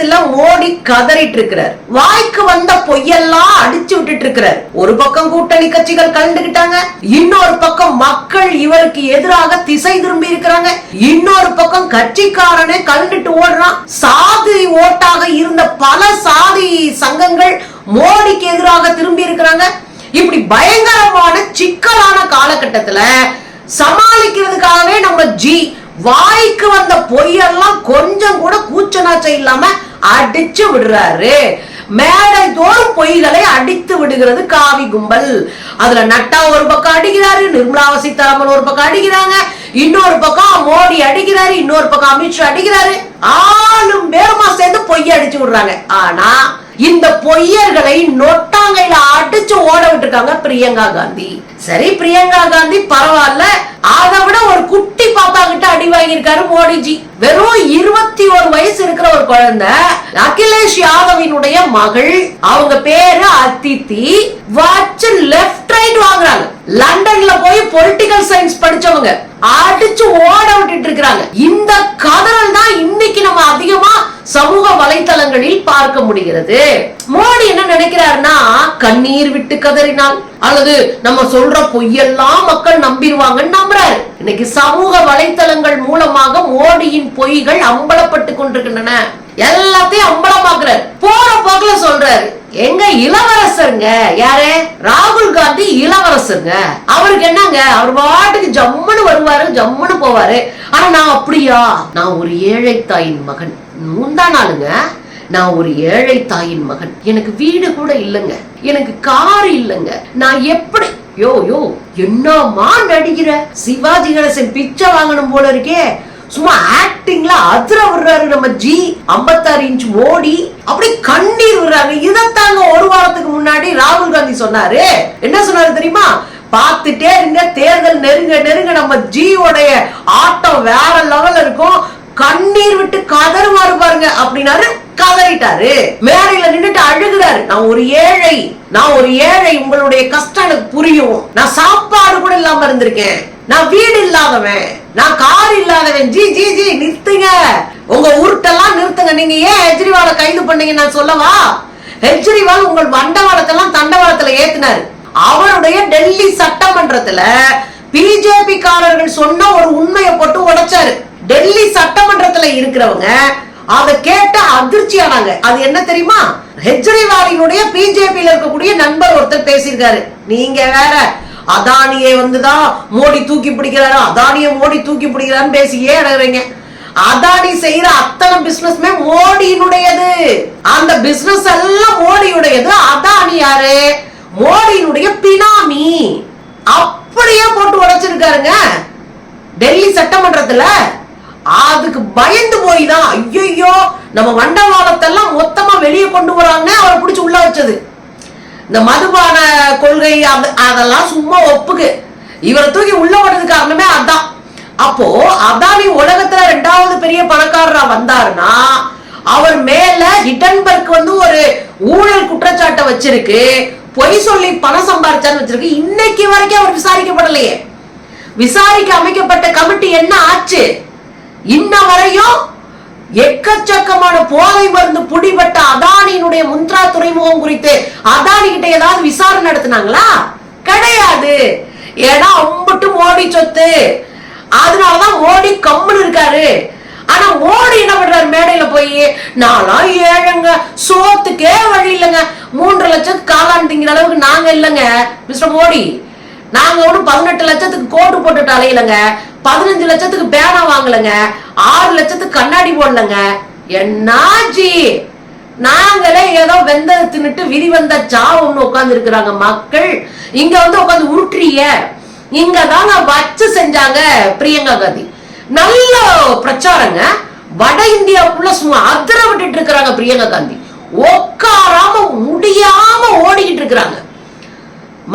விஷயத்துல மோடி கதறிட்டு இருக்கிறார் வாய்க்கு வந்த பொய்யெல்லாம் அடிச்சு விட்டுட்டு இருக்கிறார் ஒரு பக்கம் கூட்டணி கட்சிகள் கலந்துகிட்டாங்க. இன்னொரு பக்கம் மக்கள் இவருக்கு எதிராக திசை திரும்பி இருக்கிறாங்க. இன்னொரு பக்கம் கட்சிக்காரனே கலந்துட்டு ஓடுறான். சாதி ஓட்டாக இருந்த பல சாதி சங்கங்கள் மோடிக்கு எதிராக திரும்பி இருக்கிறாங்க. இப்படி பயங்கரமான சிக்கலான காலகட்டத்துல சமாளிக்கிறதுக்காகவே நம்ம ஜி வாய்க்கு வந்த பொய்யெல்லாம் கொஞ்சம் கூட கூச்சநாச்சம் இல்லாம அடிச்சு விடுறாரு. மேடை தோறும் பொய்களை அடித்து விடுகிறது காவி கும்பல். அதுல நட்டா ஒரு பக்கம் அடிக்கிறாரு நிர்மலா சீதாராமன் ஒரு பக்கம் அடிக்கிறாங்க இன்னொரு பக்கம் மோடி அடிக்கிறாரு இன்னொரு பக்கம் அமித்ஷா அடிக்கிறாரு. ஆளும் பேருமா சேர்ந்து பொய் அடிச்சு விடுறாங்க. ஆனா இந்த பொய்யர்களை நொட்டாங்கையில அடிச்சு ஓட விட்டுருக்காங்க பிரியங்கா காந்தி. சரி பிரியங்கா காந்தி பரவாயில்ல. அதை விட ஒரு குட்டி பாப்பா கிட்ட அடி வாங்கியிருக்காரு மோடிஜி. வெறும் இருபத்தி ஒரு வயசு இருக்கிற ஒரு குழந்தை அகிலேஷ் யாதவினுடைய மகள். அவங்க பேரு அதித்தி. வச்சு லெஃப்ட் லண்டன்ல போய் பொலிட்டிக்கல் சயின்ஸ் படிச்சவங்க அடிச்சு ஓட விட்டுட்டு இருக்கிறாங்க. இந்த கதறல் தான் இன்னைக்கு நம்ம அதிகமா சமூக வலைத்தளங்களில் பார்க்க முடிகிறது. மோடி என்ன நினைக்கிறாருன்னா கண்ணீர் விட்டு கதறினால் அல்லது நம்ம சொல்ற பொய்யெல்லாம் மக்கள் நம்பிடுவாங்கன்னு நம்புறாரு. இன்னைக்கு சமூக வலைத்தளங்கள் மூலமாக மோடியின் பொய்கள் அம்பலப்பட்டு கொண்டிருக்கின்றன. எல்லாத்தையும் அம்பலமாக்குறாரு. போற போக்குல சொல்றாரு. எங்க இளவரசருங்க? யாரு? ராகுல் காந்தி இளவரசருங்க. அவருக்கு என்னங்க? அவர் பாட்டுக்கு ஜம்முன்னு வருவாரு ஜம்முன்னு போவாரு. ஆனா நான் அப்படியா? நான் ஒரு ஏழை தாயின் மகன். முந்தா நாளுங்க. நான் ஒரு ஏழை தாயின் மகன். எனக்கு வீடு கூட இல்லைங்க. எனக்கு கார் இல்லைங்க. நான் எப்படி? யோ யோ என்னமா நடிக்கிற? சிவாஜி கணேசன் பிச்சை வாங்கணும் போல இருக்கே. சும்மா ஆக்டிங்ல அதிர விடுறாரு நம்ம ஜி 56 இன்ச் மோடி அப்படி கண்ணீர் விடுறாங்க இதைத்தாங்க ஒரு வாரத்துக்கு முன்னாடி ராகுல் காந்தி சொன்னாரு. என்ன சொன்னாரு தெரியுமா? பார்த்துட்டே இருங்க தேர்தல் நெருங்க நெருங்க. நம்ம ஜியோடைய ஆட்டம் வேற லெவல் இருக்கும். கண்ணீர் விட்டு கதறுவாரு பாருங்க அப்படின்னாரு. கதறிட்டாரு. மேடையில நின்றுட்டு அழுகுறாரு. நான் ஒரு ஏழை நான் ஒரு ஏழை உங்களுடைய கஷ்டம் எனக்கு புரியும். நான் சாப்பாடு கூட இல்லாம இருந்திருக்கேன். நான் வீடு இல்லாதவன். நான் கார் இல்லாதவன். ஜி ஜி ஜி நிறுத்துங்க. உங்க உருட்டெல்லாம் நிறுத்துங்க. நீங்க ஏன் ஹெஜ்ரிவாலை கைது பண்ணீங்க நான் சொல்லவா? கெஜ்ரிவால் உங்கள் வண்டவாளத்தெல்லாம் தண்டவாளத்துல ஏத்தினாரு. அவருடைய டெல்லி சட்டமன்றத்துல பிஜேபி காரர்கள் சொன்ன ஒரு உண்மையை போட்டு உடைச்சாரு. டெல்லி சட்டமன்றத்துல இருக்கிறவங்க அதை கேட்ட அதிர்ச்சி ஆனாங்க அது என்ன தெரியுமா? ஹெச்ரிவாலியுடைய பிஜேபியில இருக்கக்கூடிய நண்பர் ஒருத்தர் பேசியிருக்காரு. நீங்க வேற அதானியை வந்துதான் மோடி தூக்கி பிடிக்கிறாரு அதானியை மோடி தூக்கி பிடிக்கிறாருன்னு பேசியே ஏன் அதானி செய்யற அத்தனை பிசினஸ்மே மோடியினுடையது. அந்த பிசினஸ் எல்லாம் மோடியுடையது. அதானி யாரு? மோடியினுடைய பினாமி. அப்படியே போட்டு உடைச்சிருக்காருங்க. டெல்லி சட்டமன்றத்துல. அதுக்கு பயந்து போய் தான் ஐயோ நம்ம வண்டவாளத்தெல்லாம் மொத்தமா வெளியே கொண்டு வராங்க. அவரை பிடிச்சி உள்ள வச்சது. இந்த மதுபான கொள்கை அது- அதெல்லாம் சும்மா ஒப்புக்கு. இவரை தூக்கி உள்ள ஓடுறது காரணமே அதான். அப்போ அதானி உலகத்துல ரெண்டாவது பெரிய பணக்காரரா வந்தாருன்னா அவர் மேல ஹிட்டன்பர்க் வந்து ஒரு ஊழல் குற்றச்சாட்டை வச்சிருக்கு பொய் சொல்லி பணம் சம்பாரிச்சான்னு வச்சிருக்கு. இன்னைக்கு வரைக்கும் அவர் விசாரிக்கப்படலையே. விசாரிக்க அமைக்கப்பட்ட கமிட்டி என்ன ஆச்சு? இன்ன வரையும் எக்கச்சக்கமான போதை மருந்து பிடிபட்ட அதானியினுடைய முந்த்ரா துறைமுகம் குறித்து அதானி கிட்ட ஏதாவது விசாரணை நடத்தினாங்களா? கிடையாது. ஏன்னா அம்பட்டு மோடி சொத்து. அதனாலதான் மோடி கம்முன்னு இருக்காரு. ஆனா மோடி என்ன பண்றாரு மேடையில போய்? நான்லாம் ஏழைங்க. சோத்துக்கே வழி இல்லைங்க. மூன்று லட்சத்துக்கு காலான் திங்கிற அளவுக்கு நாங்க இல்லைங்க மிஸ்டர் மோடி. நாங்க ஒன்றும் பதினெட்டு லட்சத்துக்கு கோட்டு போட்டுட்டு அலையிலங்க. பதினஞ்சு லட்சத்துக்கு பேனா வாங்கலைங்க. ஆறு லட்சத்துக்கு கண்ணாடி போடலங்க. என்னாச்சி நாங்களே ஏதோ வெந்ததை தின்னுட்டு விதி வந்த சாவுன்னு உட்கார்ந்து இருக்கிறாங்க மக்கள். இங்க வந்து உட்காந்து உருட்டுறிய இங்க தாங்க வச்சு செஞ்சாங்க பிரியங்கா காந்தி. நல்ல பிரச்சாரங்க. வட இந்தியாவுக்குள்ள சும்மா அதிர விட்டுட்டு இருக்கிறாங்க பிரியங்கா காந்தி. உட்காராம முடியாம ஓடிக்கிட்டு இருக்கிறாங்க.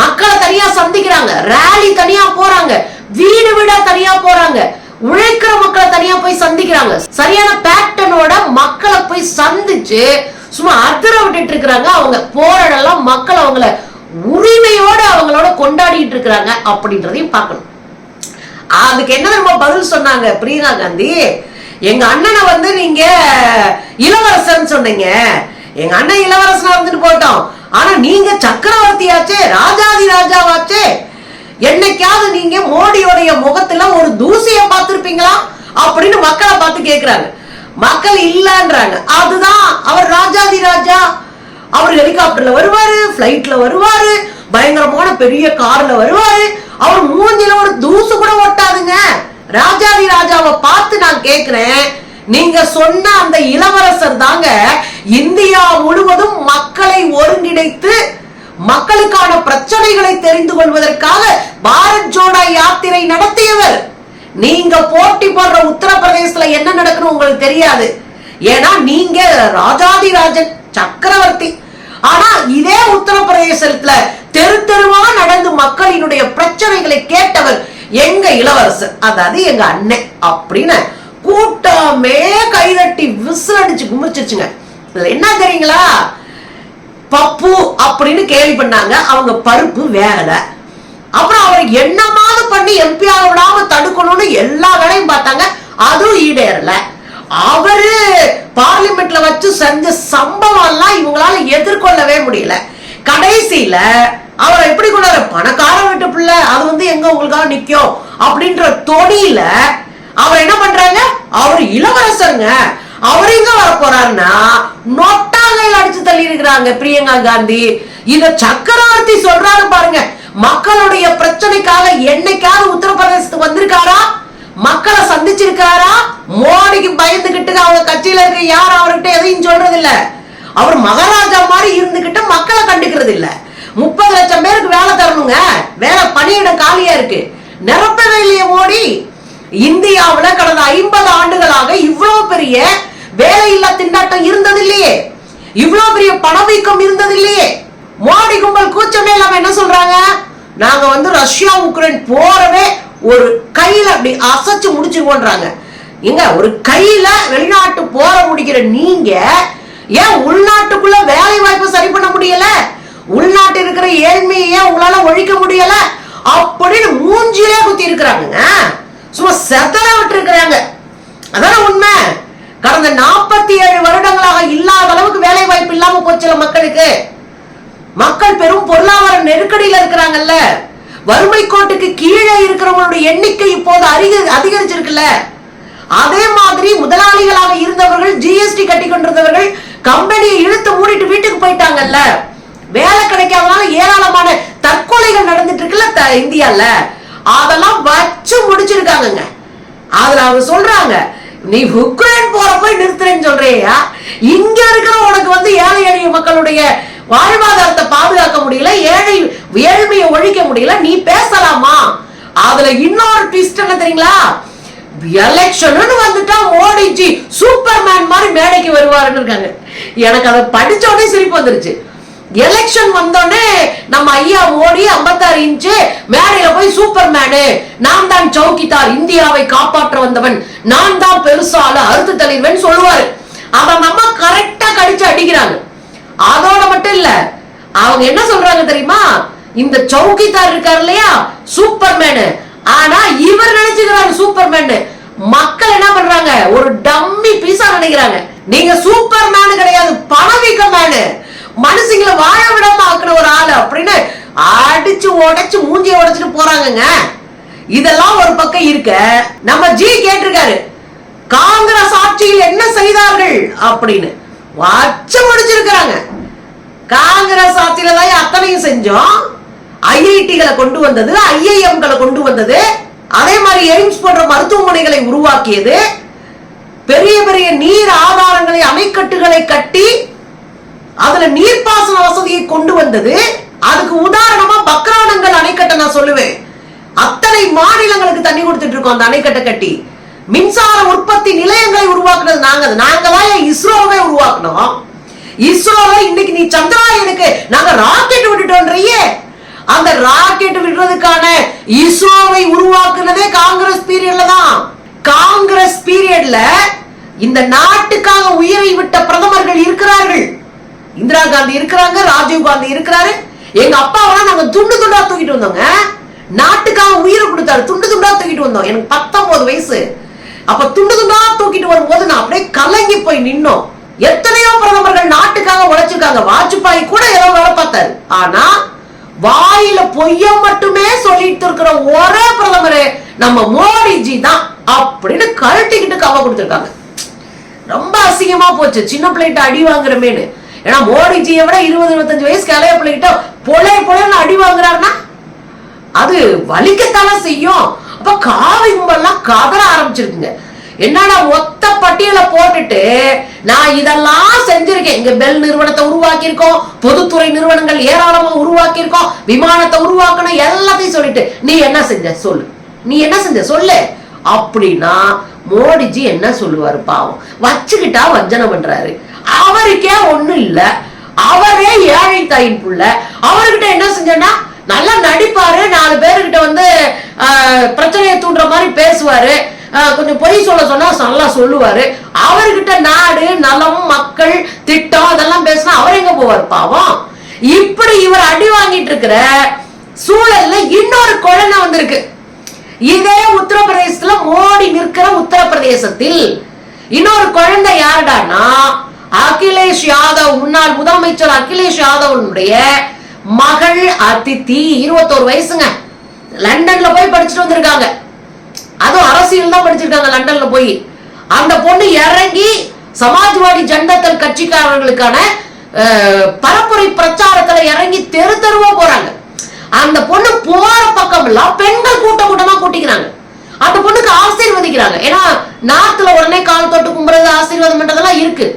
மக்களை தனியா சந்திக்கிறாங்க. ரேலி தனியா போறாங்க. வீடு வீடா தனியா போறாங்க. உழைக்கிற மக்களை தனியா போய் சந்திக்கிறாங்க. சரியான பேட்டர்னோட மக்களை போய் சந்திச்சு சும்மா அதிர விட்டுட்டு இருக்கிறாங்க. அவங்க போராடலாம் மக்கள் அவங்கள உரிமையோட அவங்களோட கொண்டாடிட்டு இருக்கிறாங்க அப்படின்றதையும் பார்க்கணும். அதுக்கு என்ன நம்ம பதில் சொன்னாங்க பிரியங்கா காந்தி? எங்க அண்ணனை வந்து நீங்க இளவரசன் சொன்னீங்க. எங்க அண்ணன் இளவரசனா இருந்துட்டு போட்டோம் ஆனா நீங்க சக்கரவர்த்தியாச்சே ராஜாதி ராஜாவாச்சே. என்னைக்காவது நீங்க மோடியோடைய முகத்துல ஒரு தூசிய பார்த்திருப்பீங்களா? அப்படின்னு மக்களை பார்த்து கேட்கிறாங்க மக்கள் இல்லைன்றாங்க. அதுதான் அவர் ராஜாதி ராஜா. அவர் ஹெலிகாப்டர்ல வருவாரு பிளைட்ல வருவாரு பயங்கரமான பெரிய கார்ல வருவாரு. அவர் மூஞ்சில ஒரு தூசு கூட ஒட்டாதுங்க. ராஜாதி ராஜாவை பார்த்து நான் கேக்குறேன். நீங்க சொன்ன அந்த இளவரசர் தாங்க இந்தியா முழுவதும் மக்களை ஒருங்கிணைத்து மக்களுக்கான பிரச்சனைகளை தெரிந்து கொள்வதற்காக பாரத் ஜோடா யாத்திரை நடத்தியவர். நீங்க போட்டி போடுற உத்தரப்பிரதேசத்துல என்ன நடக்குன்னு உங்களுக்கு தெரியாது. ஏன்னா நீங்க ராஜாதி ராஜன் சக்கரவர்த்தி. ஆனா இதே உத்தரப்பிரதேசத்துல தெரு தெருவா நடந்து மக்களினுடைய பிரச்சனைகளை கேட்டவர் எங்க இளவரசர். அதாவது எங்க அண்ணன் அப்படின்னு கூட்டமே கைதட்டி விசில் அடிச்சு குமிச்சிருச்சுங்க இதுல என்ன தெரியுங்களா? பப்பு அப்படின்னு கேள்வி பண்ணாங்க. அவங்க பருப்பு வேகல. அப்புறம் அவர் என்னமாவது பண்ணி எம்பி ஆகலாம விடாம தடுக்கணும்னு எல்லா வேலையும் பார்த்தாங்க. அதுவும் ஈடேறல. அவரு பார்லிமெண்ட்ல வச்சு செஞ்ச சம்பவம் எல்லாம் இவங்களால எதிர்கொள்ளவே முடியல. கடைசியில அவரை எப்படி கொண்டாரு பணக்கார வீட்டு பிள்ளை அது வந்து எங்க உங்களுக்காக நிக்கும் அப்படின்ற தொடியில அவர் என்ன பண்றாங்க? அவர் இளவரசருங்க. அவர் எங்க வர போறாருன்னா நொட்டாங்கையில் அடிச்சு தள்ளி இருக்கிறாங்க பிரியங்கா காந்தி. இத சக்கரவர்த்தி சொல்றாரு பாருங்க மக்களுடைய பிரச்சனைக்காக என்னைக்காவது உத்தரப்பிரதேசத்துக்கு வந்திருக்காரா? மக்களை சந்திச்சிருக்காரா? மோடிக்கு பயந்துகிட்டு அவங்க கட்சியில இருக்க யாரும் அவர்கிட்ட எதையும் சொல்றது இல்ல அவர் மகாராஜா மாதிரி இருந்துகிட்டு மக்களை கண்டுக்கிறது இல்ல முப்பது லட்சம் பேருக்கு வேலை தரணுங்க. வேலை பணியிடம் காலியா இருக்கு. நிரப்பவே இல்லையே மோடி. இந்தியாவில் கடந்த ஐம்பது ஆண்டுகளாக இவ்வளவு பெரிய வேலையில்லா திண்டாட்டம் இருந்தது இல்லையே இவ்வளவு பெரிய பணவீக்கம் இருந்தது இல்லையே மோடி கும்பல் கூச்சமே இல்லாம என்ன சொல்றாங்க? நாங்க வந்து ரஷ்யா உக்ரைன் போறவே ஒரு கையில அப்படி அசைச்சு முடிச்சிருவோன்றாங்க எங்க ஒரு கையில வெளிநாட்டு போற முடிக்கிற நீங்க ஏன் உள்நாட்டுக்குள்ள வேலை வாய்ப்பு சரி பண்ண முடியல? உள்நாட்டு இருக்கிற ஏழ்மையை ஏன் உங்களால ஒழிக்க முடியல? அப்படின்னு மூஞ்சிலே குத்தி இருக்கிறாங்க சும்மா செதற விட்டு இருக்கிறாங்க அதான உண்மை? கடந்த நாற்பத்தி ஏழு வருடங்களாக இல்லாத அளவுக்கு வேலை வாய்ப்பு இல்லாம போச்சு மக்களுக்கு. மக்கள் பெரும் பொருளாதார நெருக்கடியில இருக்கிறாங்கல்ல. வறுமை கோட்டுக்கு கீழே இருக்கிறவங்களுடைய எண்ணிக்கை இப்போது அதிக அதிகரிச்சிருக்குல்ல. அதே மாதிரி முதலாளிகளாக இருந்தவர்கள் ஜிஎஸ்டி கட்டி கொண்டிருந்தவர்கள் கம்பெனியை இழுத்து மூடிட்டு வீட்டுக்கு போயிட்டாங்கல்ல. வேலை கிடைக்காதனால ஏராளமான தற்கொலைகள் நடந்துட்டு இருக்குல்ல த- இந்தியால. அதெல்லாம் வச்சு முடிச்சிருக்காங்க அதுல அவங்க சொல்றாங்க நீ உக்ரைன் போற போய் நிறுத்துறேன்னு சொல்றியா? இங்க இருக்கிற உனக்கு வந்து ஏழை எளிய மக்களுடைய வாழ்வாதாரத்தை பாதுகாக்க முடியல ஏழை ஏழ்மையை ஒழிக்க முடியல நீ பேசலாமா? அதுல இன்னொரு ட்விஸ்ட் என்ன தெரியுங்களா? எலெக்ஷன் வந்துட்டா மோடிஜி சூப்பர்மேன் மாதிரி மேடைக்கு வருவாருன்னு இருக்காங்க. எனக்கு அதை படிச்ச உடனே சிரிப்பு வந்துருச்சு. எலெக்ஷன் வந்தோடனே நம்ம ஐயா மோடி 56 இன்ச்சு மேடையில போய் சூப்பர் மேனு நான் தான் சௌக்கிதார் இந்தியாவை காப்பாற்ற வந்தவன். நான் தான் பெருசால அறுத்து தள்ளிடுவேன் சொல்லுவாரு. அவன் நம்ம கரெக்டா கடிச்சு அடிக்கிறாங்க. அதோட மட்டும் இல்ல அவங்க என்ன சொல்றாங்க தெரியுமா? இந்த சௌக்கிதார் இருக்காரு இல்லையா? சூப்பர் மேனு ஆனா இவர் நினைச்சுக்கிறாரு சூப்பர் மேனு மக்கள் என்ன பண்றாங்க? ஒரு டம்மி பீஸா நினைக்கிறாங்க. நீங்க சூப்பர் மேனு கிடையாது பணம் மனுஷங்களை வாழ விடாம ஆக்குன ஒரு ஆளு அப்படின்னு அடிச்சு உடைச்சு மூஞ்சிய உடைச்சிட்டு போறாங்கங்க. இதெல்லாம் ஒரு பக்கம் இருக்க. நம்ம ஜி கேட்டிருக்காரு. காங்கிரஸ் ஆட்சியில் என்ன செய்தார்கள் அப்படின்னு. வச்சு முடிச்சிருக்கிறாங்க. காங்கிரஸ் ஆட்சியில தான் அத்தனையும் செஞ்சோம். ஐஐடிகளை கொண்டு வந்தது ஐஐஎம்களை கொண்டு வந்தது. அதே மாதிரி எய்ம்ஸ் போன்ற மருத்துவமனைகளை உருவாக்கியது. பெரிய பெரிய நீர் ஆதாரங்களை அணைக்கட்டுகளை கட்டி அதுல நீர்ப்பாசன வசதியை கொண்டு வந்தது. அதுக்கு உதாரணமா பக்ரானங்கள் அணைக்கட்டை நான் சொல்லுவேன். அத்தனை மாநிலங்களுக்கு தண்ணி கொடுத்துட்டு இருக்கோம் அந்த அணைக்கட்டை கட்டி. மின்சார உற்பத்தி நிலையங்களை உருவாக்குனது நாங்க நாங்க தான் இஸ்ரோவை உருவாக்கணும் இஸ்ரோவை இன்னைக்கு நீ சந்திராயனுக்கு நாங்க ராக்கெட் விட்டுட்டோன்றியே. அந்த ராக்கெட் விடுறதுக்கான இஸ்ரோவை உருவாக்குனதே காங்கிரஸ் பீரியட்ல தான். காங்கிரஸ் பீரியட்ல இந்த நாட்டுக்காக உயிரை விட்ட பிரதமர்கள் இருக்கிறார்கள். இந்திரா காந்தி இருக்கிறாங்க ராஜீவ் காந்தி இருக்கிறாரு. எங்க அப்பாவெல்லாம் நாங்க துண்டு துண்டா தூக்கிட்டு வந்தோங்க. நாட்டுக்காக உயிரை கொடுத்தாரு துண்டு துண்டா தூக்கிட்டு வந்தோம். எனக்கு பத்தொன்பது வயசு. அப்ப துண்டு துண்டா தூக்கிட்டு வரும்போது நான் அப்படியே கலங்கி போய் நின்னோம். எத்தனையோ பிரதமர்கள் நாட்டுக்காக உழைச்சிருக்காங்க. வாஜ்பாய் கூட ஏதோ வேலை பார்த்தாரு. ஆனா வாயில பொய்ய மட்டுமே சொல்லிட்டு இருக்கிற ஒரே பிரதமர் நம்ம மோடிஜி தான் அப்படின்னு கழட்டிக்கிட்டு கவ கொடுத்திருக்காங்க. ரொம்ப அசிங்கமா போச்சு. சின்ன பிள்ளைகிட்ட அடி வாங்குறமேனு ஏன்னா மோடிஜியை விட இருபது இருபத்தஞ்சு வயசுக்கு இளைய பிள்ளைகிட்ட பொலை பொலைன்னு அடி வாங்குறாருன்னா அது வலிக்கத்தானே செய்யும். அப்ப காவி கும்பல்லாம் கதற ஆரம்பிச்சிருக்குங்க. என்னடா ஒத்த பட்டியலை போட்டுட்டு நான் இதெல்லாம் செஞ்சிருக்கேன். இங்க பெல் நிறுவனத்தை உருவாக்கி இருக்கோம் பொதுத்துறை நிறுவனங்கள் ஏராளமா உருவாக்கி இருக்கோம் விமானத்தை உருவாக்கணும் எல்லாத்தையும் சொல்லிட்டு. நீ என்ன செஞ்ச? சொல்லு. நீ என்ன செஞ்ச? சொல்லு. அப்படின்னா மோடிஜி என்ன சொல்லுவாரு பாவம். வச்சுக்கிட்டா வஞ்சனம் பண்றாரு. அவருக்கே ஒண்ணும் இல்ல. அவரே ஏழை தாயின் புள்ள. அவர்கிட்ட என்ன செஞ்சேன்னா நல்லா நடிப்பாரு. நாலு பேருக்கிட்ட வந்து பிரச்சனையை தூண்டுற மாதிரி பேசுவாரு. கொஞ்சம் பொய் சொல்ல சொன்னா நல்லா சொல்லுவாரு. அவர்கிட்ட நாடு நலம் மக்கள் திட்டம் அதெல்லாம் பேசினா அவர் எங்க போவார் பாவம்? இப்படி இவர் அடி வாங்கிட்டு இருக்கிற சூழல்ல இன்னொரு குழந்தை வந்திருக்கு. இதே உத்தரப்பிரதேசத்துல மோடி நிற்கிற உத்தரப்பிரதேசத்தில் இன்னொரு குழந்தை யாருடானா அகிலேஷ் யாதவ் முன்னாள் முதலமைச்சர் அகிலேஷ் யாதவனுடைய மகள் அதித்தி இருபத்தோரு வயசுங்க. லண்டன்ல போய் படிச்சுட்டு வந்திருக்காங்க. அதுவும் அரசியல் தான் படிச்சிருக்காங்க லண்டன்ல போய். அந்த பொண்ணு இறங்கி சமாஜ்வாடி ஜனதள் கட்சிக்காரர்களுக்கான பரப்புரை பிரச்சாரத்துல இறங்கி தெரு தெருவா போறாங்க. அந்த பொண்ணு போற பக்கம் எல்லாம் பெண்கள் கூட்டம் கூட்டமா கூட்டிக்கிறாங்க. அந்த பொண்ணுக்கு ஆசீர்வதிக்கிறாங்க. ஏன்னா நார்த்ல உடனே கால் தொட்டு கும்புறது ஆசீர்வாதம் பண்றதெல்லாம் இருக்கு.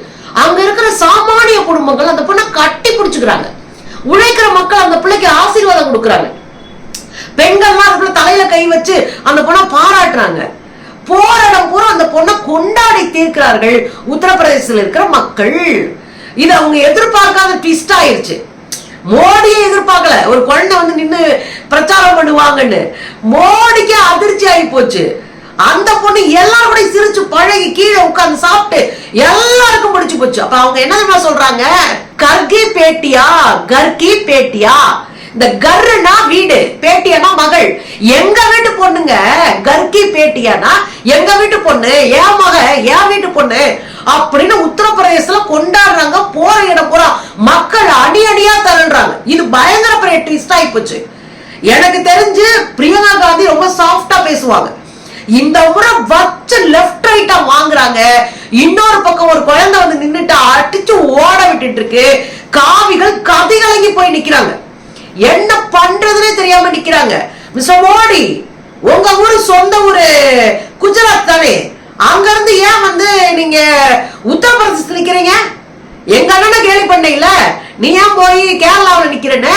அங்க இருக்கிற சாமானிய குடும்பங்கள் அந்த பொண்ணை கட்டி பிடிச்சுக்கிறாங்க. உழைக்கிற மக்கள் அந்த பிள்ளைக்கு ஆசீர்வாதம் கொடுக்குறாங்க. பெண்கள்லாம் அதுக்குள்ள தலையில கை வச்சு அந்த பொண்ணை பாராட்டுறாங்க. போற இடம் பூரா அந்த பொண்ணை கொண்டாடி தீர்க்கிறார்கள் உத்தரப்பிரதேசத்துல இருக்கிற மக்கள். இது அவங்க எதிர்பார்க்காத ட்விஸ்ட் ஆயிருச்சு. மோடியை எதிர்பார்க்கல. ஒரு குழந்தை வந்து நின்னு பிரச்சாரம் பண்ணுவாங்கன்னு. மோடிக்கு அதிர்ச்சி ஆகி போச்சு. அந்த பொண்ணு எல்லாரும் சிரிச்சு பழகி கீழே உட்கார்ந்து சாப்பிட்டு எல்லாம் போச்சு. அப்ப அவங்க என்ன தெரியுமா சொல்றாங்க? கர்கி பேட்டியா? கர்கி பேட்டியா? இந்த கர்னா வீடு பேட்டியானா மகள். எங்க வீட்டு பொண்ணுங்க கர்கி பேட்டியானா? எங்க வீட்டு பொண்ணு? என் மக என் வீட்டு பொண்ணு? அப்படின்னு உத்தரப்பிரதேசத்துல கொண்டாடுறாங்க. போற இடம் போற மக்கள் அடி அடியா தரன்றாங்க இது பயங்கர பெரிய ட்விஸ்ட் ஆகி போச்சு. எனக்கு தெரிஞ்சு பிரியங்கா காந்தி ரொம்ப சாஃப்டா பேசுவாங்க. இந்த முறை வச்சு லெஃப்ட் ரைட்டா வாங்குறாங்க. இன்னொரு பக்கம் ஒரு குழந்தை வந்து நின்றுட்டு அடிச்சு ஓட விட்டுட்டு இருக்கு. காவிகள் கதிகலங்கி போய் நிக்கிறாங்க. என்ன பண்றதுன்னே தெரியாம நிக்கிறாங்க. மிஸ்டர் மோடி உங்க ஊரு சொந்த ஊரு குஜராத் தானே? அங்க இருந்து ஏன் வந்து நீங்க உத்தரப்பிரதேசத்துல நிக்கிறீங்க? எங்க அண்ணனை கேள்வி பண்ணீங்கள நீ ஏன் போய் கேரளாவில் நிக்கிறேன்னு?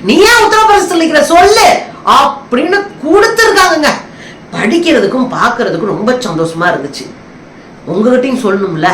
நீ ஏன் உத்தரப்பிரதேசத்துல நிக்கிற? சொல்லு. அப்படின்னு கொடுத்துருக்காங்க படிக்கிறதுக்கும் பார்க்கறதுக்கும் ரொம்ப சந்தோஷமா இருந்துச்சு. உங்ககிட்டையும் சொல்லணும்ல?